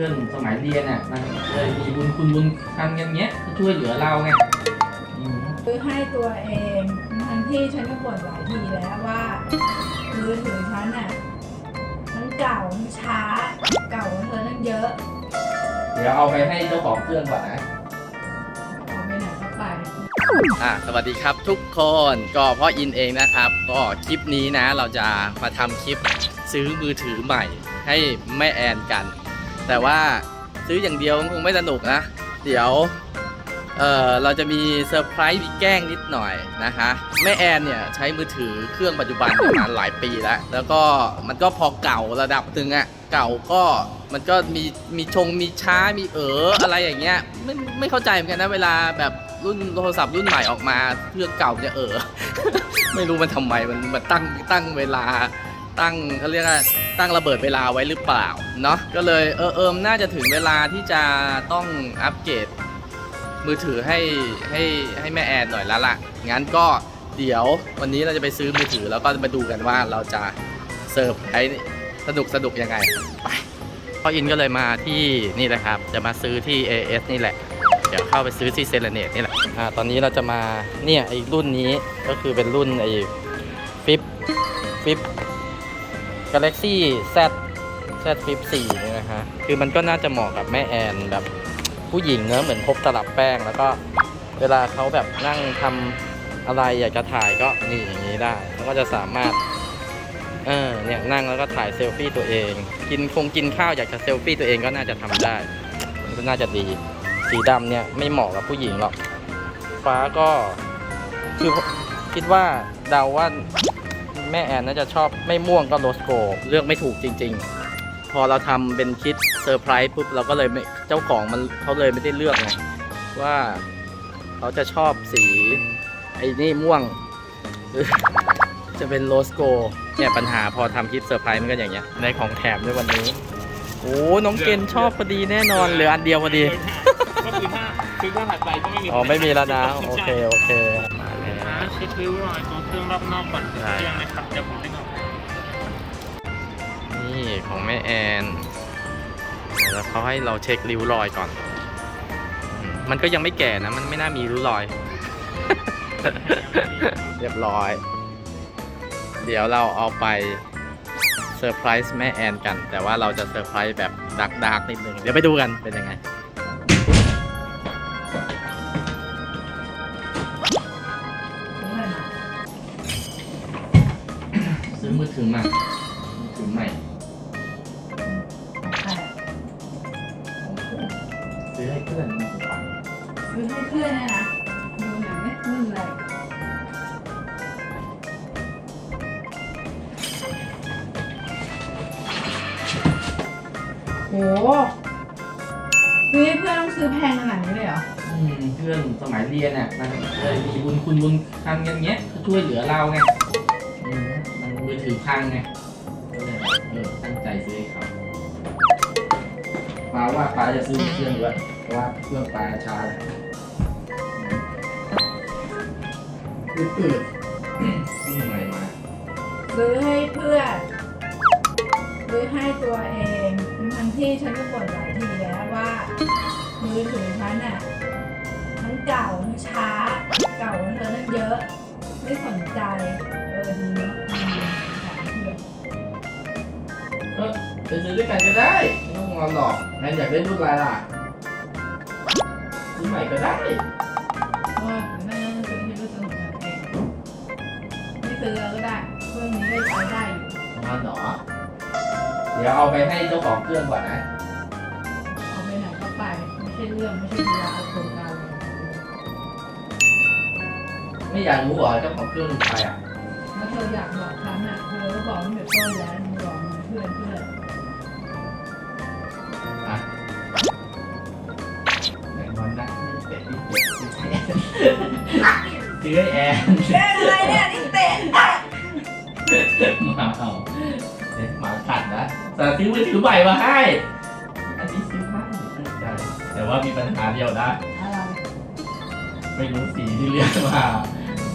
พื่อนสมัยเรียนอะมันเลยมีบุญคุณบุญทันกันเงี้ยก็ช่วยเหลือเราไงอืมซื้อให้ตัวเองทั้งที่ฉันก็บ่นหลายทีแล้วว่ามือถือฉันน่ะทั้งเก่าทั้งช้า เก่ากว่าเธอตั้งเยอะเดี๋ยวเอาไปให้เจ้าของเครื่องก่อนนะ เอาไปไหนก็ไป อะสวัสดีครับทุกคนก็พ่ออินเองนะครับ ก็คลิปนี้นะเราจะมาทำคลิปซื้อมือถือใหม่ให้แม่แอนกัน แต่ว่าซื้ออย่างเดียวคงไม่สนุกนะ เดี๋ยว เออเราจะมีเซอร์ไพรส์มีแกล้งนิดหน่อยนะคะแม่แอนเนี่ยใช้มือถือเครื่องปัจจุบันมาณหลายปีแล้ว แล้วก็มันก็พอเก่าระดับหนึ่งอะเก่าก็มันก็มีมีชงมีช้ามีเอออะไรอย่างเงี้ยไม่ไม่เข้าใจเหมือนกันนะเวลาแบบรุ่นโทรศัพท์รุ่นใหม่ออกมาเครื่องเก่ามันจะเออ ไม่รู้มันทำไมมันมันตั้งตั้งเวลา ตั้งเขาเรียกว่าตั้งระเบิดเวลาไว้หรือเปล่าเนาะก็เลยเออเอิมน่าจะถึงเวลาที่จะต้องอัปเกรดมือถือให้ให้ให้แม่แอนหน่อยแล้วล่ะงั้นก็เดี๋ยววันนี้เราจะไปซื้อมือถือแล้วก็มาดูกันว่าเราจะเซิร์ฟไอ้สนุกสนุกยังไงไปพ่ออินก็เลยมาที่นี่แหละครับ จะมาซื้อที่ AS นี่แหละ เดี๋ยวเข้าไปซื้อที่เซเลเนตนี่แหละอ่าตอนนี้เราจะมาเนี่ยไอ้รุ่นนี้ก็คือเป็นรุ่นไอ้ฟิปฟิป Galaxy Z Z Flip 4นี่นะฮะคือมันก็น่าจะเหมาะกับแม่แอนแบบผู้หญิงเนอะเหมือนพกตลับแป้ง แล้วก็เวลาเขาแบบนั่งทำอะไรอยากจะถ่ายก็นี่อย่างนี้ได้เขาก็จะสามารถเออเนี่ยนั่งแล้วก็ถ่ายเซลฟี่ตัวเอง กินคงกินข้าวอยากจะเซลฟี่ตัวเองก็น่าจะทำได้ มันก็น่าจะดีสีดำเนี่ยไม่เหมาะกับผู้หญิงหรอกฟ้าก็คือคิดว่าเดาว่า แม่แอนน่าจะชอบไม่ม่วงก็โรสโกเลือกไม่ถูกจริง ๆ พอเราทำเป็นคิดเซอร์ไพรส์ปุ๊บเราก็เลยไม่เจ้าของมันเขาเลยไม่ได้เลือกไงว่าเขาจะชอบสีไอ้นี่ม่วงหรือจะเป็นโรสโกเนี่ยปัญหาพอทำคลิปเซอร์ไพรส์มันก็อย่างเงี้ยในของแถมด้วยวันนี้โอ้น้องเกณฑ์ชอบพอดีแน่นอนเหลืออันเดียวพอดีก็คือถ้าคือถ้าถัดไปก็ไม่มีอ๋อไม่มีแล้วนะโอเคใช่โอเคมาแล้วนะเช็คริ้วรอยตัวเครื่องรอบนอกก่อนได้เที่ยงนะครับเดี๋ยวผมได้ออกนี่ของแม่แอนแล้วเขาให้เราเช็คริ้วรอยก่อนอืมมันก็ยังไม่แก่นะ มันไม่น่ามีริ้วรอย เรียบร้อย เดี๋ยวเราเอาไปเซอร์ไพรส์แม่แอนกัน แต่ว่าเราจะเซอร์ไพรส์แบบดักดักๆนิดนึง เดี๋ยวไปดูกันเป็นยังไง มือถือมามือถือใหม่ซื้อให้เพื่อนมาฟังซื้อให้เพื่อนเนี่ยนะดูหนังไม่รุ่นอะไรโหซื้อให้เพื่อนต้องซื้อแพงขนาดนี้เลยเหรอ อืมเพื่อนสมัยเรียนอะมันเลยมีบุญคุณบุญทันกันเงี้ยก็ช่วยเหลือเราไงอืม มันมือถือพังไงก็เลยเออตั้งใจซื้อให้เขาป้าว่าป้าจะซื้อเครื่องด้วยเพราะว่าเครื่องป้าช้าแล้วอืดอืดซื้อใหม่มาซื้อให้เพื่อนซื้อให้ตัวเองทั้งที่ฉันก็บ่นหลายทีแล้วว่า มือถือฉันน่ะทั้งเก่าทั้งช้า เก่ากว่าเธอตั้งเยอะ ไม่สนใจ เออดีเนาะ ไปซื้อด้วยกันก็ได้ไม่ต้องงอนหรอกแม่อยากได้รุ่นอะไรล่ะซื้อใหม่ก็ได้เพราะว่าแม่ต้องซื้อให้ลูกสนุกกันเองไม่ซื้อก็ได้เครื่องนี้ก็ใช้ได้อยู่งอนหรอเดี๋ยวเอาไปให้เจ้าของเครื่องก่อนนะ เอาไปไหนก็ไปไม่ใช่เรื่องไม่ใช่เวลาเอาโครงการเลยไม่อยากรู้เหรอเจ้าของเครื่องเป็นใครอะถ้าเธออยากบอกฉันอะเธอก็บอกตั้งแต่ต้นแล้วมึงบอกมึงเพื่อนเพื่อน ซื้อให้แอนเล่นอะไรเนี่ยนี่เตะหมาเห่าเด็กหมากัดนะแต่ซื้อมือถือใหม่มาให้ อันนี้ซื้อให้ใช่แต่ว่ามีปัญหาเดียวนะอะไรไม่รู้สีที่เลือกมา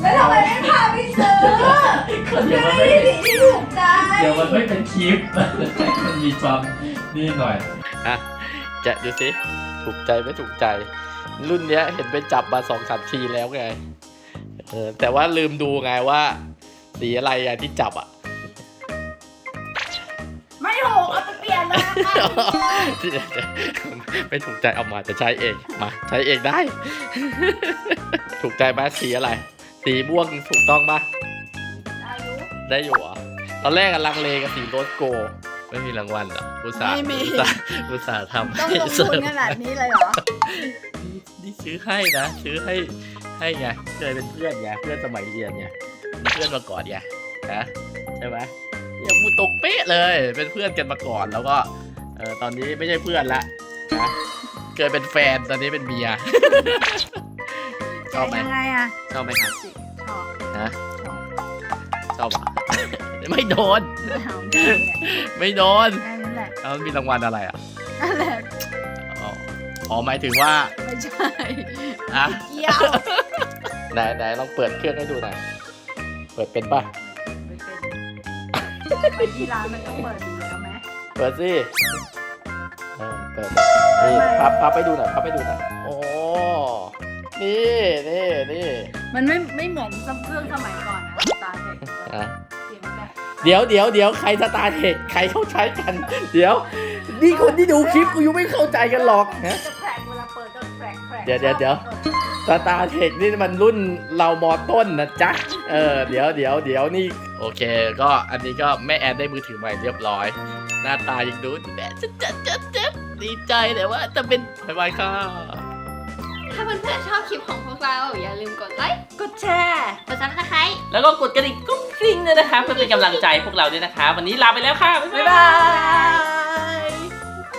แล้วทำไมไม่พาไปซื้อก็เดี๋ยวมันไม่ไม่ได้สิ่งที่ถูกใจเดี๋ยวมันไม่เป็นคลิป มันมีความนี่หน่อยอะแกะดูสิ ถูกใจไม่ถูกใจ รุ่นเนี้ยเห็นไปจับมาสองสามทีแล้วไงเออแต่ว่าลืมดูไงว่า สีอะไรอะที่จับอะไม่ถูกเอาไปเปลี่ยนเลยค่ะไม่ถูกใจเอามาจะใช้เองมาใช้เองได้ ถูกใจไหมสีอะไร สีม่วงถูกต้องปะอายุได้อยู่เหรอตอนแรกอะลังเลกับสีโรสโก ไม่มีรางวัลเหรออุตส่าห์ไม่มี อุตส่าห์อุตส่าห์ทำต้องให้ลงเสริทุนมขนาดนี้เลยเหรอ นี่นี่ซื้อให้นะซื้อให้ให้ไงเคยเป็นเพื่อนไงเพื่อนสมัยเรียนไงเป็นเพื่อนมาก่อนไงนะใช่ไหมเนี่ยพูดตรงเป๊ะเลย เป็นเพื่อนกันมาก่อนแล้วก็เออตอนนี้ไม่ใช่เพื่อนละนะเคยเป็นแฟนตอนนี้เป็นเมียชอบไหมยังไงอะชอบไหมครับชอบฮะ ชอบชอบอะ ไม่โดนไม่เอาแค่นี้แหละไม่โดนแค่นั้นแหละแล้วมีรางวัลอะไรอะนั่นแหละ อ๋ออ๋อหมายถึงว่าไม่ใช่ อะเกี่ยวไหนไหนลองเปิดเครื่องให้ดูหน่อยเปิดเป็นป่ะ ไม่เป็นไปที่ร้านมันต้องเปิดดูแล้วไหมเปิดสิเออเปิดนี่พับพับไปดูหน่อยพับไปดูหน่อยโอ้นี่นี่นี่ มันไม่ไม่เหมือนเครื่องสมัยก่อนนะตาเด็กอะเสียงแบบเดี๋ยวเดี๋ยวเดี๋ยวใครสตาร์เทคใครเข้าใช้กัน เดี๋ยว นี่คนที่ดูคลิปกูยังไม่เข้าใจกันหรอกฮะจะแผลกเวลาเปิดก็แผลกแผลกเดี๋ยวเดี๋ยวเดี๋ยว สตาร์เทคนี่มันรุ่นเรามอต้นนะจ๊ะ เออ เดี๋ยวเดี๋ยวเดี๋ยวนี่ โอเค ก็อันนี้ก็แม่แอนได้มือถือใหม่เรียบร้อย หน้าตายังดูแม่จะจะจะจะดีใจแต่ว่าจะเป็นบายบายค่ะ ถ้าเพื่อนๆชอบคลิปของพวกเรา อย่าลืมกดไลค์ กดแชร์กดซับสไครต์แล้วก็กดกระดิ่งกุ้งกริ้งด้วยนะคะ เพื่อเป็นกำลังใจพวกเราด้วยนะคะ วันนี้ลาไปแล้วค่ะ บ๊ายบ๊ายบาบายย